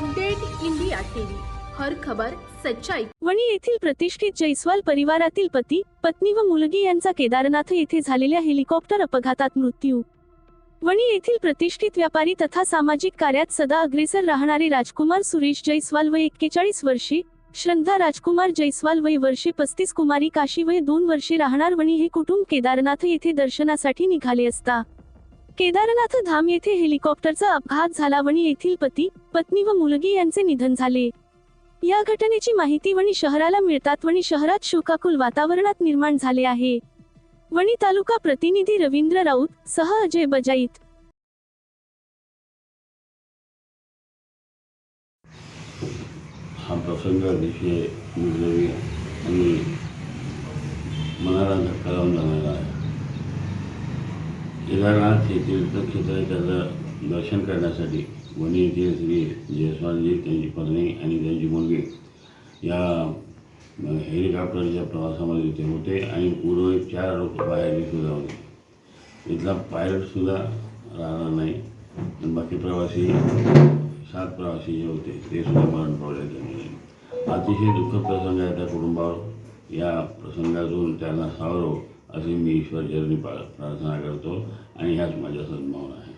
Update India TV. हर खबर सच्चाई. वणी येथील प्रतिष्ठित जयस्वाल परिवारातील पती पत्नी व मुलगी यांचा केदारनाथ येथे झालेल्या हेलिकॉप्टर अपघातात मृत्यू. वणी येथील प्रतिष्ठित व्यापारी तथा सामाजिक कार्यात सदा अग्रेसर राहणारे राजकुमार सुरेश जयस्वाल वय एक्केचाळीस वर्षे श्रद्धा राजकुमार जयस्वाल वय वर्षे पस्तीस कुमारी काशी वय दोन वर्षे राहणार वणी हे कुटुंब केदारनाथ येथे दर्शनासाठी निघाले असता. केदारनाथ धाम येथे हेलिकॉप्टरचा अपघात झाला वणी येथील पती पत्नी व मुलगी यांचे निधन झाले. या घटनेची माहिती वणी शहराला मिळतात वणी शहरात शोकाकुल वातावरणात निर्माण झाले आहे. वणी तालुका प्रतिनिधी रवींद्र राऊत सह अजय बजाईत. हा प्रसंग अतिशय आणि मनाला धक्का लावून जाणारा आहे. केदारनाथ येथील तीर्थक्षेत्राच्या आहे त्याचं दर्शन करण्यासाठी वणी येथील श्री जयस्वालजी त्यांची पत्नी आणि त्यांची मुलगी या हेलिकॉप्टरच्या प्रवासामध्ये ते होते आणि पूर्व चार लोक सुद्धा होते. इथला पायलटसुद्धा राहणार नाही. आणि बाकी प्रवासी सात प्रवासी जे होते ते सुद्धा मरण पावले त्यांनी अतिशय दुःखद प्रसंग आहे त्या कुटुंबावर. या प्रसंगातून त्यांना सावरो अशी मी ईश्वर चरणी प्रार्थना करतो आणि ह्याच माझ्या सद्भावना आहे.